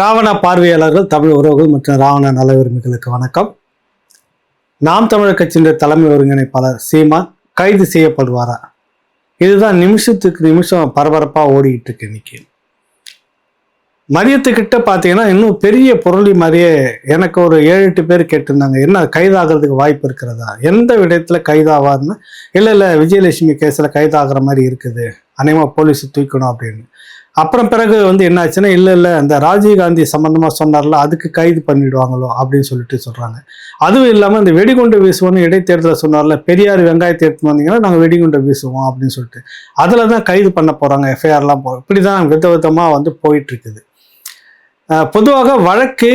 ராவண பார்வையாளர்கள் தமிழ் உறவுகள் மற்றும் ராவண நல வணக்கம். நாம் தமிழர் கட்சியின் தலைமை ஒருங்கிணைப்பாளர் சீமான் கைது செய்யப்படுவாரா? இதுதான் நிமிஷத்துக்கு நிமிஷம் பரபரப்பாக ஓடிக்கிட்டு இருக்கு இன்னைக்கு. மதியத்துக்கிட்ட பார்த்தீங்கன்னா இன்னும் பெரிய பொருளி மாதிரியே எனக்கு ஒரு ஏழு எட்டு பேர் கேட்டிருந்தாங்க. என்ன கைதாகிறதுக்கு வாய்ப்பு இருக்கிறதா? எந்த விடயத்தில் கைதாவார்னு? இல்லை இல்லை விஜயலட்சுமி கேஸில் கைதாகிற மாதிரி இருக்குது. அநேகமாக போலீஸ் தூக்கணும் அப்படின்னு. அப்புறம் பிறகு வந்து என்னாச்சுன்னா இல்லை இல்லை அந்த ராஜீவ்காந்தி சம்மந்தமாக சொன்னார்ல அதுக்கு கைது பண்ணிடுவாங்களோ? அப்படின்னு சொல்லிட்டு சொல்கிறாங்க அதுவும் இல்லாமல் இந்த வெடிகுண்டு வீசுவோம்னு இடைத்தேர்தலில் சொன்னார்ல பெரியார் வெங்காயத்தை எடுத்து வந்தீங்கன்னா நாங்கள் வெடிகுண்டை வீசுவோம் அப்படின்னு சொல்லிட்டு. அதில் தான் கைது பண்ண போகிறாங்க எஃப்ஐஆர்லாம் போ இப்படி தான் வித விதமாக வந்து போயிட்டுருக்குது. பொதுவாக வழக்கு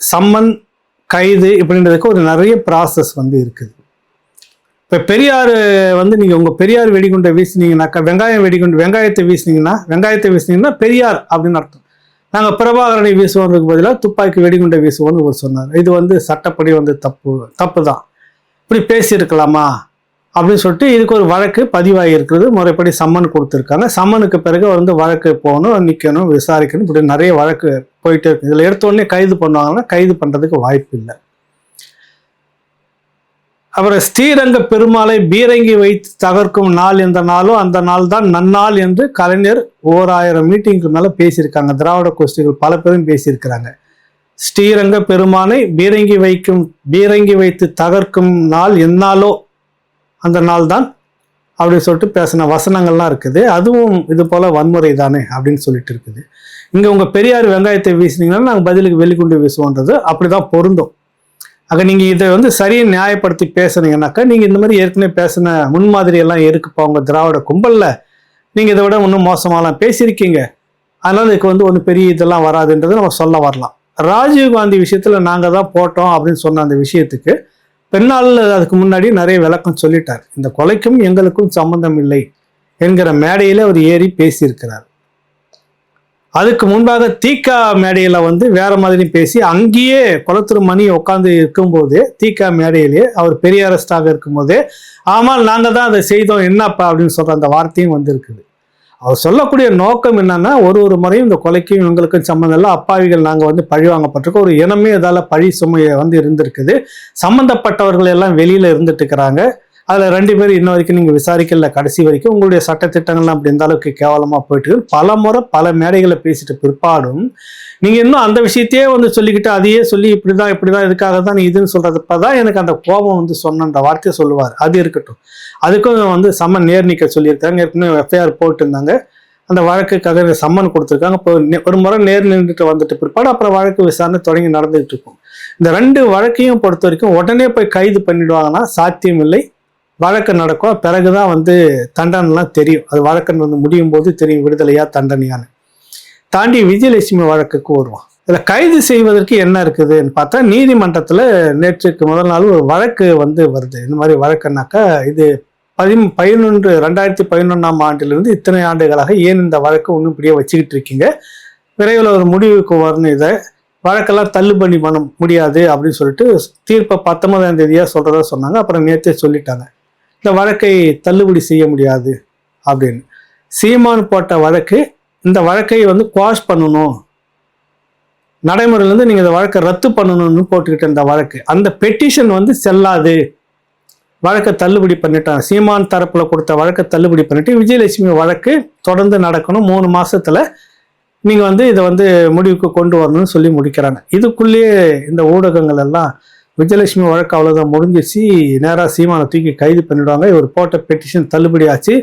சம்மன் கைது இப்படின்றதுக்கு ஒரு நிறைய ப்ராசஸ் வந்து இருக்குது. இப்போ பெரியார் வந்து நீங்கள் உங்கள் பெரியார் வெடிகுண்டை வீசினீங்கன்னாக்கா வெங்காயம் வெடிகுண்டு வெங்காயத்தை வீசினீங்கன்னா வெங்காயத்தை வீசினீங்கன்னா பெரியார் அப்படின்னு அர்த்தம். நாங்கள் பிரபாகரனை வீசுவோன்றதுக்கு பதிலாக துப்பாக்கி வெடிகுண்டை வீசுவோம்னு ஒரு சொன்னார். இது வந்து சட்டப்படி வந்து தப்பு தப்பு தான் இப்படி பேசியிருக்கலாமா? அப்படின்னு சொல்லிட்டு இதுக்கு ஒரு வழக்கு பதிவாகி இருக்கிறது முறைப்படி சம்மன் கொடுத்துருக்காங்க. சம்மனுக்கு பிறகு வந்து வழக்கு போகணும் நிற்கணும் விசாரிக்கணும். இப்படி நிறைய வழக்கு போயிட்டே இருக்கு. இதில் எடுத்த உடனே கைது பண்ணுவாங்கன்னா கைது பண்ணுறதுக்கு வாய்ப்பு இல்லை. அப்புறம் ஸ்ரீரங்க பெருமாளை பீரங்கி வைத்து தகர்க்கும் நாள் எந்த நாளோ அந்த நாள் தான் நன்னாள் என்று கலைஞர் ஓர் ஆயிரம் மீட்டிங்க்கு மேலே பேசியிருக்காங்க. திராவிட கோஷ்டிகள் பல பேரும் பேசியிருக்கிறாங்க. ஸ்ரீரங்க பெருமானை பீரங்கி வைக்கும் பீரங்கி வைத்து தகர்க்கும் நாள் என்னாலோ அந்த நாள் தான் அப்படி சொல்லிட்டு பேசின வசனங்கள்லாம் இருக்குது. அதுவும் இது போல வன்முறை தானே அப்படின்னு சொல்லிட்டு இருக்குது. இங்கே உங்கள் பெரியார் வெங்காயத்தை வீசினீங்கன்னா நாங்கள் பதிலுக்கு வெளிக்கொண்டு வீசுவோன்றது அப்படிதான் பொருந்தும். ஆக நீங்கள் இதை வந்து சரியாக நியாயப்படுத்தி பேசுனீங்கன்னாக்கா நீங்கள் இந்த மாதிரி ஏற்கனவே பேசின முன்மாதிரி எல்லாம் இருக்குப்பா உங்கள் திராவிட கும்பலில். நீங்கள் இதை விட இன்னும் மோசமாலாம் பேசியிருக்கீங்க. அதனால் இதுக்கு வந்து ஒன்றும் பெரிய இதெல்லாம் வராதுன்றதை நம்ம சொல்ல வரலாம். ராஜீவ் காந்தி விஷயத்தில் நாங்கள் தான் போட்டோம் அப்படின்னு சொன்ன அந்த விஷயத்துக்கு பெண்ணாளில் அதுக்கு முன்னாடி நிறைய விளக்கம் சொல்லிட்டார். இந்த கொலைக்கும் எங்களுக்கும் சம்பந்தம் இல்லை என்கிற மேடையில் அவர் ஏறி பேசியிருக்கிறார். அதுக்கு முன்பாக தீகா மேடையில வந்து வேற மாதிரி பேசி அங்கேயே குளத்துரு மணி உட்காந்து இருக்கும்போது தீகா மேடையிலே அவர் பெரியாரஸ்டாக இருக்கும்போது ஆமால் நாங்கள் தான் அதை செய்தோம் என்னப்பா அப்படின்னு சொல்ற அந்த வார்த்தையும் வந்திருக்குது. அவர் சொல்லக்கூடிய நோக்கம் என்னன்னா ஒரு ஒரு முறையும் இந்த கொலைக்கும் இவங்களுக்கும் சம்மந்தம் இல்லை அப்பாவிகள் நாங்கள் வந்து பழி வாங்கப்பட்டிருக்கோம் ஒரு இனமே இதால் பழி சுமையை வந்து இருந்திருக்குது. சம்மந்தப்பட்டவர்கள் எல்லாம் வெளியில இருந்துட்டு இருக்கிறாங்க. அதில் ரெண்டு பேர் இன்ன வரைக்கும் நீங்கள் விசாரிக்கல கடைசி வரைக்கும் உங்களுடைய சட்டத்திட்டங்கள்லாம் அப்படி இந்த அளவுக்கு கேவலமாக போயிட்டு பல முறை பல மேடைகளை பேசிட்டு பிற்பாடும் நீங்கள் இன்னும் அந்த விஷயத்தையே வந்து சொல்லிக்கிட்டு அதையே சொல்லி இப்படி தான் இப்படி தான் இதுக்காக தான் நீ இதுன்னு சொல்கிறதுப்ப தான் எனக்கு அந்த கோபம் வந்து சொன்னன்ற வார்த்தையை சொல்லுவார். அது இருக்கட்டும். அதுக்கும் வந்து சம்மன் நேர் நீக்க சொல்லியிருக்காங்க. ஏற்கனவே எஃப்ஐஆர் போட்டிருந்தாங்க. அந்த வழக்குக்காக சம்மன் கொடுத்துருக்காங்க. இப்போ ஒரு முறை நேர் நின்றுட்டு வந்துட்டு பிற்பாடு அப்புறம் வழக்கு விசாரணை தொடங்கி நடந்துகிட்டு இருக்கும். இந்த ரெண்டு வழக்கையும் பொறுத்த வரைக்கும் உடனே போய் கைது பண்ணிடுவாங்கன்னா சாத்தியம் இல்லை வழக்கு நடக்கும். பிறகுதான் வந்து தண்டனைலாம் தெரியும். அது வழக்கு வந்து முடியும் போது தெரியும் விடுதலையா தண்டனையான்னு. தாண்டி விஜயலட்சுமி வழக்குக்கு வருவான். இதில் கைது செய்வதற்கு என்ன இருக்குதுன்னு பார்த்தா நீதிமன்றத்தில் நேற்றுக்கு முதல் நாள் ஒரு வழக்கு வந்து வருது. இந்த மாதிரி வழக்குனாக்கா இது பதி பதினொன்று ரெண்டாயிரத்தி பதினொன்றாம் ஆண்டிலிருந்து இத்தனை ஆண்டுகளாக ஏன் இந்த வழக்கு ஒன்றும் இப்படியே வச்சுக்கிட்டு இருக்கீங்க? விரைவில் ஒரு முடிவுக்கு வரணும் இதை. வழக்கெல்லாம் தள்ளுபடி பண்ண முடியாது அப்படின்னு சொல்லிட்டு தீர்ப்பை பத்தொன்பதாம் தேதியாக சொல்கிறதா சொன்னாங்க. அப்புறம் நேற்றே சொல்லிட்டாங்க. இந்த வழக்கை தள்ளுபடி செய்ய முடியாது அப்படின்னு. சீமான் போட்ட வழக்கு இந்த வழக்கை வந்து குவாஷ் பண்ணணும். நடைமுறையிலேருந்து நீங்கள் இந்த வழக்கை ரத்து பண்ணணும்னு போட்டுக்கிட்ட இந்த வழக்கு. அந்த பெட்டிஷன் வந்து செல்லாது. வழக்கை தள்ளுபடி பண்ணிட்டாங்க சீமான் தரப்பில் கொடுத்த வழக்கை தள்ளுபடி பண்ணிட்டு விஜயலட்சுமி வழக்கு தொடர்ந்து நடக்கணும். மூணு மாதத்தில் நீங்கள் வந்து இதை வந்து முடிவுக்கு கொண்டு வரணும்னு சொல்லி முடிக்கிறாங்க. இதுக்குள்ளேயே இந்த ஊடகங்கள் எல்லாம் விஜயலட்சுமி வழக்கு அவ்வளோதான் முடிஞ்சிச்சு நேராக சீமானை தூக்கி கைது பண்ணிடுவாங்க. இவர் போட்ட பெட்டிஷன் தள்ளுபடி ஆச்சு.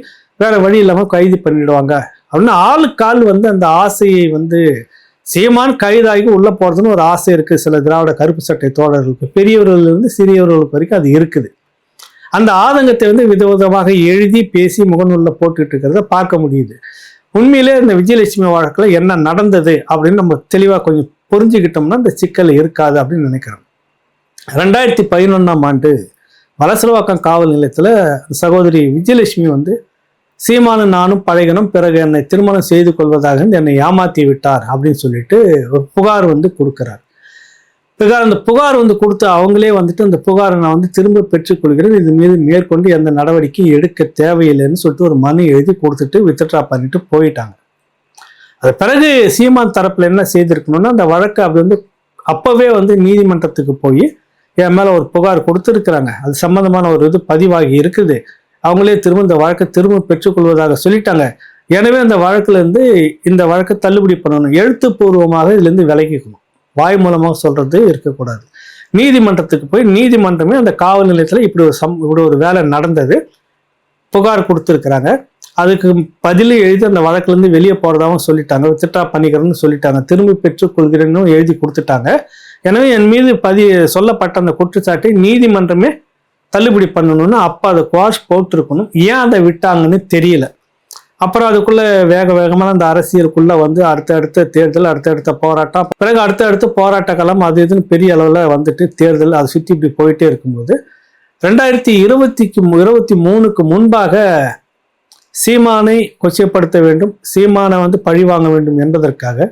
வேற வழி இல்லாமல் கைது பண்ணிடுவாங்க. அப்படின்னு ஆளுக்கு ஆள் வந்து அந்த ஆசையை வந்து சீமான் கைதாகி உள்ளே போகிறதுன்னு ஒரு ஆசை இருக்குது சில திராவிட கருப்பு சட்டை தோழர்களுக்கு. பெரியவர்கள் இருந்து சிறியவர்களுக்கு வரைக்கும் அது இருக்குது. அந்த ஆதங்கத்தை வந்து விதவிதமாக எழுதி பேசி முகநூலில் போட்டுட்டு இருக்கிறத பார்க்க முடியுது. உண்மையிலே இந்த விஜயலட்சுமி வழக்கில் என்ன நடந்தது அப்படின்னு நம்ம தெளிவாக கொஞ்சம் புரிஞ்சுக்கிட்டோம்னா இந்த சிக்கல் இருக்காது அப்படின்னு நினைக்கிறோம் ரெண்டாயிரத்தி பதினொன்றாம் ஆண்டு வலசலவாக்கம் காவல் நிலையத்தில் சகோதரி விஜயலட்சுமி வந்து சீமானு நானும் பழகினும் பிறகு என்னை திருமணம் செய்து கொள்வதாக என்னை ஏமாத்தி விட்டார் அப்படின்னு சொல்லிட்டு ஒரு புகார் வந்து கொடுக்குறார். புகார் அந்த புகார் வந்து கொடுத்து அவங்களே வந்துட்டு அந்த புகாரை நான் வந்து திரும்ப பெற்றுக்கொள்கிறேன் இது மீது மேற்கொண்டு எந்த நடவடிக்கையும் எடுக்க தேவையில்லைன்னு சொல்லிட்டு ஒரு மனு எழுதி கொடுத்துட்டு வித்ட்ரா பண்ணிட்டு போயிட்டாங்க. அது பிறகு சீமான் தரப்பில் என்ன செய்திருக்கணும்னா அந்த வழக்கை அப்படி வந்து அப்போவே வந்து நீதிமன்றத்துக்கு போய் என் மேல ஒரு புகார் கொடுத்துருக்குறாங்க. அது சம்மந்தமான ஒரு இது பதிவாகி இருக்குது. அவங்களே திரும்ப இந்த வழக்கை திரும்ப பெற்றுக்கொள்வதாக சொல்லிட்டாங்க. எனவே அந்த வழக்குல இருந்து இந்த வழக்கை தள்ளுபடி பண்ணணும். எழுத்துப்பூர்வமாக இதுல இருந்து விலகிக்கணும். வாய் மூலமாக சொல்றது இருக்கக்கூடாது. நீதிமன்றத்துக்கு போய் நீதிமன்றமே அந்த காவல் நிலையத்துல இப்படி ஒரு சம் இப்படி ஒரு வேலை நடந்தது. புகார் கொடுத்துருக்குறாங்க. அதுக்கு பதில் எழுதி அந்த வழக்குல இருந்து வெளியே போறதாவும் சொல்லிட்டாங்க. வித்ட்ரா பண்ணிக்கிறேன்னு சொல்லிட்டாங்க. திரும்பி பெற்றுக்கொள்கிறேன்னு எழுதி கொடுத்துட்டாங்க. எனவே என் மீது பதி சொல்லப்பட்ட அந்த குற்றச்சாட்டை நீதிமன்றமே தள்ளுபடி பண்ணணும்னு அப்போ அதை குவாஷ் போட்டிருக்கணும். ஏன் அதை விட்டாங்கன்னு தெரியல. அப்புறம் அதுக்குள்ள வேக வேகமாக அந்த அரசியலுக்குள்ள வந்து அடுத்தடுத்த தேர்தல் அடுத்தடுத்த போராட்டம் பிறகு அடுத்தடுத்த போராட்ட காலம் அது இதுன்னு பெரிய அளவில் வந்துட்டு தேர்தல் அதை சுற்றி இப்படி போயிட்டே இருக்கும்போது ரெண்டாயிரத்தி இருபத்திக்கு இருபத்தி மூணுக்கு முன்பாக சீமானை கொச்சைப்படுத்த வேண்டும் சீமானை வந்து பழி வாங்க வேண்டும் என்பதற்காக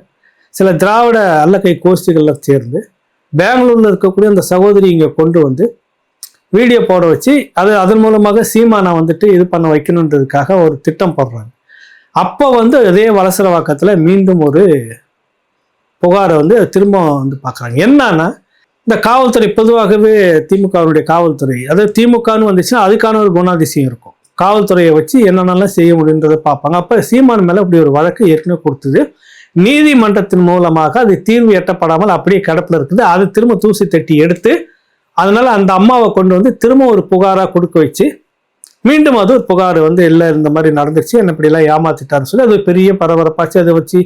சில திராவிட அல்லக்கை கோஷ்டிகளில் சேர்ந்து பெங்களூரில் இருக்கக்கூடிய அந்த சகோதரி இங்கே கொண்டு வந்து வீடியோ போட வச்சு அது அதன் மூலமாக சீமானை வந்துட்டு இது பண்ண வைக்கணுன்றதுக்காக ஒரு திட்டம் போடுறாங்க. அப்போ வந்து அதே வலசரவாக்கத்துல மீண்டும் ஒரு புகாரை வந்து திரும்ப வந்து பார்க்குறாங்க. என்னன்னா இந்த காவல்துறை பொதுவாகவே திமுகவினுடைய காவல்துறை அதாவது திமுகன்னு வந்துச்சுன்னா அதுக்கான ஒரு குணாதிசயம் இருக்கும். காவல்துறையை வச்சு என்னென்னலாம் செய்ய முடியுன்றதை பார்ப்பாங்க. அப்போ சீமான் மேலே இப்படி ஒரு வழக்கு ஏற்கனவே கொடுத்தது. நீதிமன்றத்தின் மூலமாக அது தீர்வு எட்டப்படாமல் அப்படியே கிடப்பில் இருக்குது. அது திரும்ப தூசி தட்டி எடுத்து அதனால அந்த அம்மாவை கொண்டு வந்து திரும்ப ஒரு புகாராக கொடுக்க வச்சு மீண்டும் அது ஒரு புகார் வந்து இல்லை இந்த மாதிரி நடந்துச்சு என்ன இப்படிலாம் ஏமாத்திட்டான்னு சொல்லி அது பெரிய பரபரப்பாச்சு. அதை வச்சு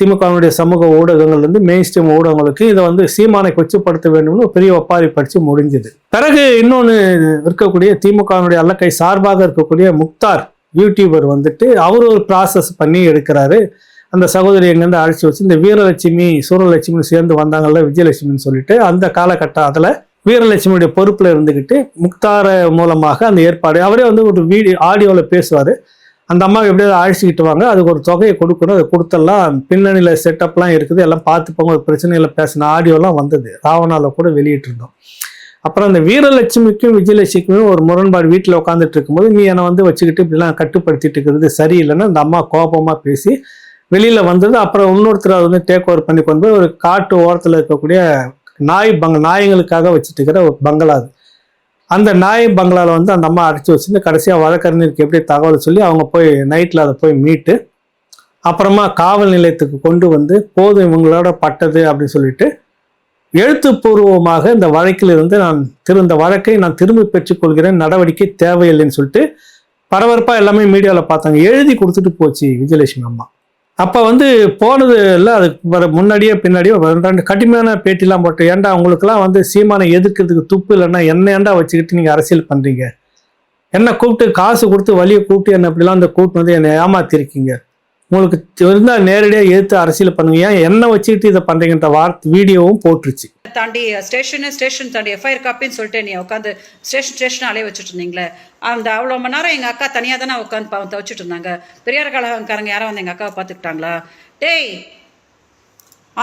திமுகவினுடைய சமூக ஊடகங்கள் வந்து மெயின் ஸ்ட்ரீம் ஊடகங்களுக்கு இதை வந்து சீமானை கொச்சப்படுத்த வேண்டும்னு பெரிய ஒப்பாரி படித்து முடிஞ்சது. பிறகு இன்னொன்று இருக்கக்கூடிய திமுகவினுடைய அல்லக்கை சார்பாக இருக்கக்கூடிய முக்தார் யூடியூபர் வந்துட்டு அவர் ஒரு ப்ராசஸ் பண்ணி எடுக்கிறாரு. அந்த சகோதரி எங்கேருந்து அழைச்சி வச்சு இந்த வீரலட்சுமி சூரலட்சுமி சேர்ந்து வந்தாங்கல்ல விஜயலட்சுமின்னு சொல்லிட்டு அந்த காலகட்டத்தில் வீரலட்சுமியுடைய பொறுப்பில் இருந்துக்கிட்டு முக்தார மூலமாக அந்த ஏற்பாடு அவரே வந்து ஒரு வீடியோ ஆடியோவில் பேசுவார். அந்த அம்மாவை எப்படியாவது அழைச்சிக்கிட்டு வாங்க அதுக்கு ஒரு தொகையை கொடுக்கணும் அதை கொடுத்தெல்லாம் பின்னணியில் செட்டப்லாம் இருக்குது எல்லாம் பார்த்துப்போங்க ஒரு பிரச்சனையில் பேசின ஆடியோலாம் வந்தது ராவணாவில் கூட வெளியிட்டிருந்தோம். அப்புறம் அந்த வீரலட்சுமிக்கும் விஜயலட்சுமிக்கும் ஒரு முரண்பாடு வீட்டில் உட்காந்துட்டு இருக்கும்போது நீ என்னை வந்து வச்சுக்கிட்டு இப்படிலாம் கட்டுப்படுத்திட்டு இருக்கிறது சரியில்லைன்னு அந்த அம்மா கோபமாக பேசி வெளியில் வந்தது. அப்புறம் இன்னொருத்தர் அதை வந்து டேக் ஓவர் பண்ணி கொண்டு போய் ஒரு காட்டு ஓரத்தில் இருக்கக்கூடிய நாய் பங்க நாயங்களுக்காக வச்சுட்டு இருக்கிற ஒரு பங்களா அது. அந்த நாய் பங்களாவில் வந்து அந்த அம்மா அடைச்சி வச்சுருந்து கடைசியாக வழக்கறிஞருக்கு எப்படி தகவல் சொல்லி அவங்க போய் நைட்டில் அதை போய் மீட்டு அப்புறமா காவல் நிலையத்துக்கு கொண்டு வந்து போதும் இவங்களோட பட்டது அப்படின்னு சொல்லிட்டு எழுத்துப்பூர்வமாக இந்த வழக்கில் இருந்து நான் திரு இந்த வழக்கை நான் திரும்பி பெற்றுக்கொள்கிறேன் நடவடிக்கை தேவையில்லைன்னு சொல்லிட்டு பரபரப்பாக எல்லாமே மீடியாவில் பார்த்தாங்க. எழுதி கொடுத்துட்டு போச்சு விஜயலட்சுமி அம்மா. அப்போ வந்து போனது இல்லை அதுக்கு முன்னாடியே பின்னாடியே ரெண்டு கடுமையான பேட்டிலாம் போட்டு ஏன்டா உங்களுக்குலாம் வந்து சீமானை எதிர்க்கிறதுக்கு துப்பு இல்லைன்னா என்ன ஏன்டா வச்சுக்கிட்டு நீங்கள் அரசியல் பண்ணுறீங்க என்ன கூப்பிட்டு காசு கொடுத்து வழியை கூப்பிட்டு என்ன இப்படிலாம் அந்த கூப்பிட்டு வந்து என்னை ஏமாத்திருக்கீங்க? உங்களுக்கு இருந்தால் நேரடியாக எடுத்து அரசியல் பண்ணுங்க. ஏன் என்ன வச்சுக்கிட்டு இதை பண்ணுறீங்கன்ற வார்த்தை வீடியோவும் போட்டுருச்சு. தாண்டி ஸ்டேஷனு ஸ்டேஷன் தாண்டி எஃப்ஐஆர் காப்பின்னு சொல்லிட்டு நீ உட்காந்து ஸ்டேஷன் ஸ்டேஷன் அலைய வச்சுட்டு இருந்தீங்களே. அந்த அவ்வளோ மணி நேரம் எங்கள் அக்கா தனியாக தானே உட்காந்து பாவம் துவச்சிட்டு இருந்தாங்க. பெரியார் கழகக்காரங்க யாரும் வந்து எங்கள் அக்காவை பார்த்துக்கிட்டாங்களா? டேய்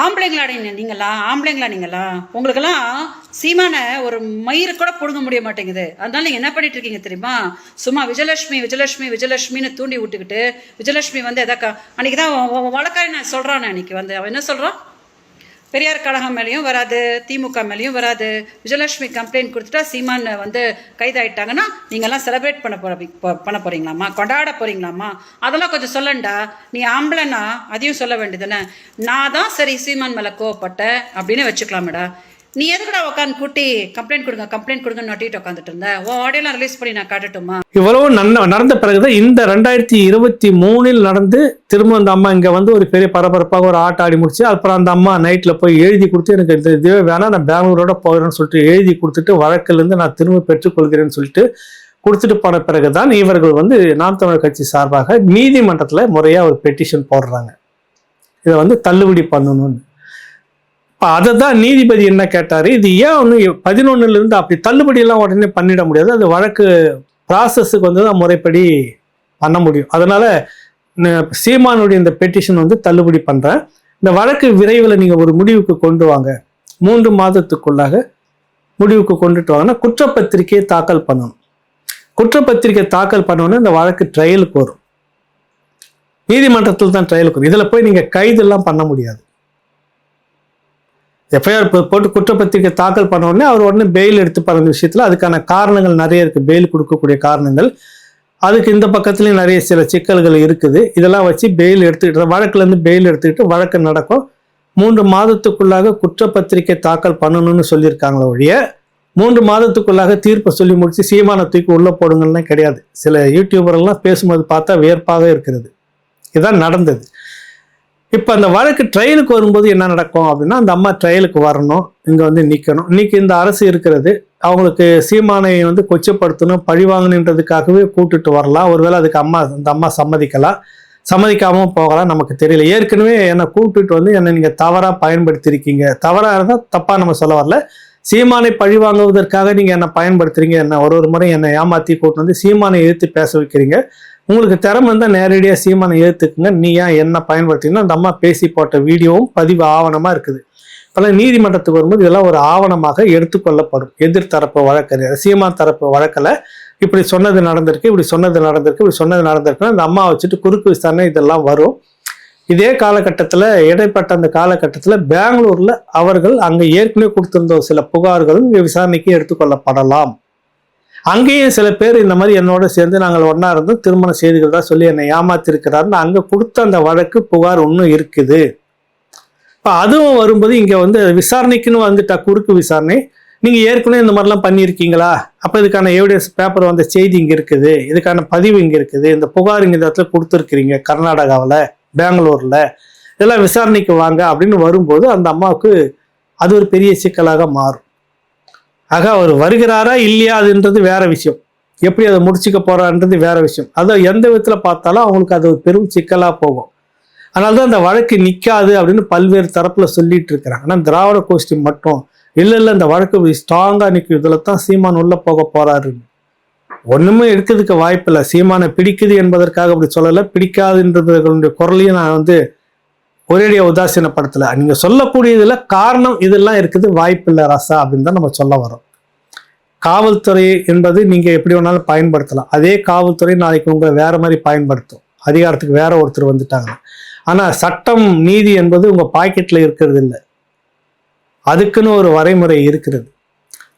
ஆம்பளைங்களா நீங்களா? ஆம்பளைங்களா நீங்களா? உங்களுக்கெல்லாம் சீமான ஒரு மயிறு கூட பிடுங்க முடிய மாட்டேங்குது. அதனால நீங்கள் என்ன பண்ணிட்டு இருக்கீங்க தெரியுமா? சும்மா விஜயலட்சுமி விஜயலட்சுமி விஜயலட்சுமின்னு தூண்டி விட்டுக்கிட்டு விஜயலட்சுமி வந்து எதாக்கா அன்னைக்கு தான் வழக்காரி நான் சொல்றான் அன்னைக்கு வந்து. அவன் என்ன சொல்கிறான் பெரியார் கழகம் மேலேயும் வராது திமுக மேலேயும் வராது. விஜயலட்சுமி கம்ப்ளைண்ட் கொடுத்துட்டா சீமான் வந்து கைதாயிட்டாங்கன்னா நீங்கள்லாம் செலிப்ரேட் பண்ண போற பண்ண போகிறீங்களாம்மா கொண்டாட போகிறீங்களாம்மா அதெல்லாம் கொஞ்சம் சொல்லண்டா. நீ ஆம்பளைனா அதையும் சொல்ல வேண்டியதுன்னு நான் தான் சரி சீமான் மேலே கோவப்பட்டேன் அப்படின்னு வச்சுக்கலாமேடா. நீ எதுக்குடா உட்காந்து கூட்டி கம்ப்ளைண்ட் கொடுங்க கம்ப்ளைண்ட் கொடுங்க நட்டிட்டு உட்காந்துட்டு இருந்தேன் உன் ஆடியோலாம் ரிலீஸ் பண்ணி நான் காட்டட்டுமா? இவ்வளவு நடந்த பிறகுதான் இந்த ரெண்டாயிரத்தி இருபத்தி மூணில் நடந்து திரும்ப அந்த அம்மா இங்க வந்து ஒரு பெரிய பரபரப்பாக ஒரு ஆட்டம் ஆடி முடிச்சு அப்புறம் அந்த அம்மா நைட்ல போய் எழுதி கொடுத்து எனக்கு இந்த இதுவே வேணாம் நான் பெங்களூரோட போகிறேன்னு சொல்லிட்டு எழுதி கொடுத்துட்டு வழக்கிலிருந்து நான் திரும்ப பெற்றுக்கொள்கிறேன்னு சொல்லிட்டு கொடுத்துட்டு போன பிறகுதான் இவர்கள் வந்து நாம் தமிழர் கட்சி சார்பாக நீதிமன்றத்துல முறையா ஒரு பெட்டிஷன் போடுறாங்க. இதை வந்து தள்ளுபடி பண்ணணும்னு. இப்போ அதை தான் நீதிபதி என்ன கேட்டார்? இது ஏன் ஒன்று பதினொன்னுலேருந்து அப்படி தள்ளுபடியெல்லாம் உடனே பண்ணிட முடியாது? அது வழக்கு ப்ராசஸுக்கு வந்து தான் முறைப்படி பண்ண முடியும். அதனால் சீமானுடைய இந்த பெட்டிஷன் வந்து தள்ளுபடி பண்ணுறேன் இந்த வழக்கு விரைவில் நீங்கள் ஒரு முடிவுக்கு கொண்டு வாங்க. மூன்று மாதத்துக்குள்ளாக முடிவுக்கு கொண்டுட்டு வாங்கன்னா குற்றப்பத்திரிகையை தாக்கல் பண்ணணும். குற்றப்பத்திரிகை தாக்கல் பண்ணோன்னே இந்த வழக்கு ட்ரையலுக்கு வரும். நீதிமன்றத்தில் தான் ட்ரையலுக்கு வரும். இதில் போய் நீங்கள் கைதெல்லாம் பண்ண முடியாது. எஃப்ஐஆர் போட்டு குற்றப்பத்திரிக்கை தாக்கல் பண்ண உடனே அவர் உடனே பெயில் எடுத்து அந்த விஷயத்தில் அதுக்கான காரணங்கள் நிறைய இருக்குது பெயில் கொடுக்கக்கூடிய காரணங்கள். அதுக்கு இந்த பக்கத்துலேயும் நிறைய சில சிக்கல்கள் இருக்குது. இதெல்லாம் வச்சு பெயில் எடுத்துக்கிட்டு வழக்குலேருந்து பெயில் எடுத்துக்கிட்டு வழக்கு நடக்கும். மூன்று மாதத்துக்குள்ளாக குற்றப்பத்திரிக்கை தாக்கல் பண்ணணும்னு சொல்லியிருக்காங்களே ஒழிய மூன்று மாதத்துக்குள்ளாக தீர்ப்பை சொல்லி முடித்து சீமான தூக்கி உள்ளே போடுங்கள்லாம் கிடையாது. சில யூடியூபர்லாம் பேசும்போது பார்த்தா வியர்ப்பாக இருக்கிறது. இதுதான் நடந்தது. இப்போ அந்த வழக்கு ட்ரையலுக்கு வரும்போது என்ன நடக்கும் அப்படின்னா அந்த அம்மா ட்ரையலுக்கு வரணும் இங்கே வந்து நிற்கணும் இன்னைக்கு இந்த அரசு இருக்கிறது அவங்களுக்கு சீமானை வந்து கொச்சப்படுத்தணும் பழி வாங்கணுன்றதுக்காகவே கூட்டுட்டு வரலாம். ஒருவேளை அதுக்கு அம்மா அந்த அம்மா சம்மதிக்கலாம். சம்மதிக்காமல் போகலாம் நமக்கு தெரியல. ஏற்கனவே என்னை கூப்பிட்டுட்டு வந்து என்னை நீங்கள் தவறாக பயன்படுத்தியிருக்கீங்க தவறாக இருந்தால் தப்பாக நம்ம சொல்ல வரல. சீமானை பழி வாங்குவதற்காக நீங்கள் என்னை பயன்படுத்துறீங்க. என்ன ஒரு ஒரு முறை என்னை ஏமாற்றி கூட்டு வந்து சீமானை எதிர்த்து பேச வைக்கிறீங்க. உங்களுக்கு திறமை இருந்தால் நேரடியாக சீமானை ஏற்றுக்குங்க நீ ஏன் என்ன பயன்படுத்தினா அந்த அம்மா பேசி போட்ட வீடியோவும் பதிவு ஆவணமாக இருக்குது. பல நீதிமன்றத்துக்கு வரும்போது இதெல்லாம் ஒரு ஆவணமாக எடுத்துக்கொள்ளப்படும். எதிர்த்தரப்பு வழக்கறிஞர் சீமான் தரப்பு வழக்கில். இப்படி சொன்னது நடந்திருக்கு இப்படி சொன்னது நடந்திருக்கு இப்படி சொன்னது நடந்திருக்குன்னா அந்த அம்மா வச்சுட்டு குறுக்கு விசாரணை இதெல்லாம் வரும். இதே காலகட்டத்தில் இடைப்பட்ட அந்த காலகட்டத்தில் பெங்களூரில் அவர்கள் அங்கே ஏற்கனவே கொடுத்திருந்த சில புகார்களும் விசாரணைக்கு எடுத்துக்கொள்ளப்படலாம். அங்கேயும் சில பேர் இந்த மாதிரி என்னோட சேர்ந்து நாங்கள் ஒன்றா இருந்து திருமணம் செய்துக்கிறதா சொல்லி என்னை ஏமாத்திருக்கிறாருன்னு அங்கே கொடுத்த அந்த வழக்கு புகார் ஒன்றும் இருக்குது. இப்போ அதுவும் வரும்போது இங்கே வந்து விசாரணைக்குன்னு வந்துட்டா குறுக்கு விசாரணை. நீங்கள் ஏற்கனவே இந்த மாதிரிலாம் பண்ணியிருக்கீங்களா? அப்போ இதுக்கான எவிடன்ஸ் பேப்பர் வந்த செய்தி இங்கே இருக்குது. இதுக்கான பதிவு இங்கே இருக்குது. இந்த புகார் இங்கே இந்த இடத்துல கொடுத்துருக்குறீங்க கர்நாடகாவில் பெங்களூரில். இதெல்லாம் விசாரணைக்கு வாங்க அப்படின்னு வரும்போது அந்த அம்மாவுக்கு அது ஒரு பெரிய சிக்கலாக மாறும். ஆக அவர் வருகிறாரா இல்லையா அதுன்றது வேற விஷயம். எப்படி அதை முடிச்சுக்க போறான்றது வேற விஷயம். அதை எந்த விதத்தில் பார்த்தாலும் அவங்களுக்கு அது ஒரு பெரும் சிக்கலாக போகும். அதனால தான் அந்த வழக்கு நிற்காது அப்படின்னு பல்வேறு தரப்பில் சொல்லிட்டு இருக்கிறாங்க. ஆனால் திராவிட கோஷ்டி மட்டும் இல்லை இல்லை இந்த வழக்கு ஸ்ட்ராங்காக நிற்கும் இதில் தான் சீமான் உள்ளே போக போறாரு. ஒன்றுமே இருக்கிறதுக்கு வாய்ப்பில்லை. சீமானை பிடிக்குது என்பதற்காக அப்படி சொல்லலை. பிடிக்காதுன்றவர்களுடைய குரலையும் நான் வந்து ஒரேடியாக உதாசீனப்படுத்தலை நீங்கள் சொல்லக்கூடியதில் காரணம் இதெல்லாம் இருக்குது வாய்ப்பில்லை ரசா அப்படின்னு தான் நம்ம சொல்ல வரோம் காவல்துறை என்பது நீங்கள் எப்படி வேணாலும் பயன்படுத்தலாம். அதே காவல்துறை நாளைக்கு உங்களை வேற மாதிரி பயன்படுத்தும். அதிகாரத்துக்கு வேற ஒருத்தர் வந்துட்டாங்க ஆனால் சட்டம் நீதி என்பது உங்கள் பாக்கெட்டில் இருக்கிறது இல்லை. அதுக்குன்னு ஒரு வரைமுறை இருக்கிறது.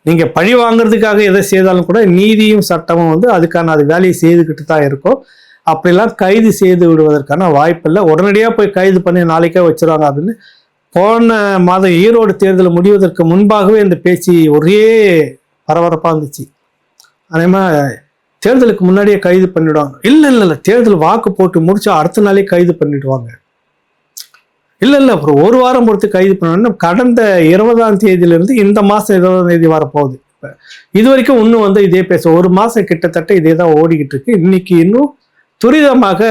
நீங்கள் பழி வாங்குறதுக்காக எதை செய்தாலும் கூட நீதியும் சட்டமும் வந்து அதுக்கான அது வேலையை செய்துக்கிட்டு தான் இருக்கும். அப்படிலாம் கைது செய்து விடுவதற்கான வாய்ப்பில்லை உடனடியாக போய் கைது பண்ணி நாளைக்கே வச்சுருவாங்க அப்படின்னு போன மாதம் ஈரோடு தேர்தல் முடிவதற்கு முன்பாகவே இந்த பேச்சு ஒரே பரபரப்பாக இருந்துச்சு. அதே மாதிரி தேர்தலுக்கு முன்னாடியே கைது பண்ணிடுவாங்க. இல்லை இல்லை இல்லை. தேர்தல் வாக்கு போட்டு முடிச்சா அடுத்த நாளே கைது பண்ணிடுவாங்க. இல்லை இல்லை. அப்புறம் ஒரு வாரம் பொறுத்து கைது பண்ணணும் கடந்த இருபதாம் தேதியிலிருந்து இந்த மாதம் இருபதாம் தேதி வரப்போகுது இப்போ இது வரைக்கும் இன்னும் வந்து இதே பேச ஒரு மாதம் கிட்டத்தட்ட இதே தான் ஓடிக்கிட்டு இருக்கு. இன்னைக்கு இன்னும் துரிதமாக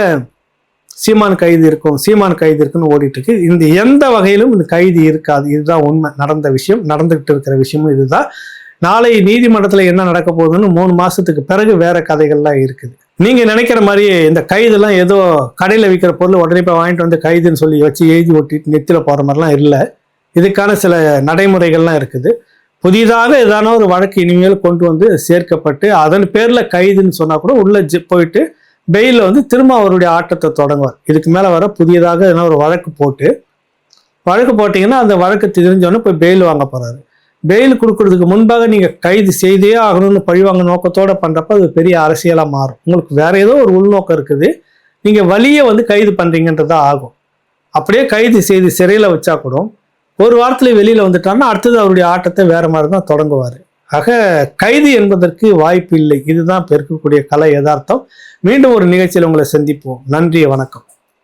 சீமான் கைது இருக்கும் சீமான் கைது இருக்குன்னு ஓடிட்டு இருக்கு இந்த எந்த வகையிலும் இந்த கைது இருக்காது. இதுதான் உண்மை. நடந்த விஷயம் நடந்துகிட்டு இருக்கிற விஷயமும் இதுதான். நாளை நீதிமன்றத்தில் என்ன நடக்க போகுதுன்னு மூணு மாசத்துக்கு பிறகு வேற கதைகள்லாம் இருக்குது. நீங்க நினைக்கிற மாதிரி இந்த கைதெல்லாம் ஏதோ கடையில் விற்கிற பொருள் உடனே போய் வாங்கிட்டு வந்து கைதுன்னு சொல்லி வச்சு எழுதி ஒட்டிட்டு நெத்தில போற மாதிரிலாம் இல்லை. இதுக்கான சில நடைமுறைகள்லாம் இருக்குது. புதிதாக ஏதான ஒரு வழக்கு இனிமேல் கொண்டு வந்து சேர்க்கப்பட்டு அதன் பேர்ல கைதுன்னு சொன்னா கூட உள்ள போயிட்டு பெயிலில் வந்து திரும்ப அவருடைய ஆட்டத்தை தொடங்குவார். இதுக்கு மேலே வர புதியதாக எதனா ஒரு வழக்கு போட்டு வழக்கு போட்டிங்கன்னா அந்த வழக்கு தெரிஞ்சோடனே போய் பெயில் வாங்க போகிறாரு பெயில் கொடுக்கறதுக்கு முன்பாக நீங்கள் கைது செய்தே ஆகணும்னு பழிவாங்க நோக்கத்தோடு பண்ணுறப்ப அது பெரிய அரசியலாக மாறும். உங்களுக்கு வேற ஏதோ ஒரு உள்நோக்கம் இருக்குது. நீங்கள் வழியை வந்து கைது பண்ணுறீங்கன்றதா ஆகும். அப்படியே கைது செய்து சிறையில் வச்சா கூட ஒரு வாரத்தில் வெளியில் வந்துட்டான்னா அடுத்தது அவருடைய ஆட்டத்தை வேற மாதிரி தான் தொடங்குவார். ஆக கைது என்பதற்கு வாய்ப்பு இல்லை இதுதான் பெருக்கக்கூடிய கலை யதார்த்தம். மீண்டும் ஒரு நிகழ்ச்சியில் உங்களை சந்திப்போம். நன்றி வணக்கம்.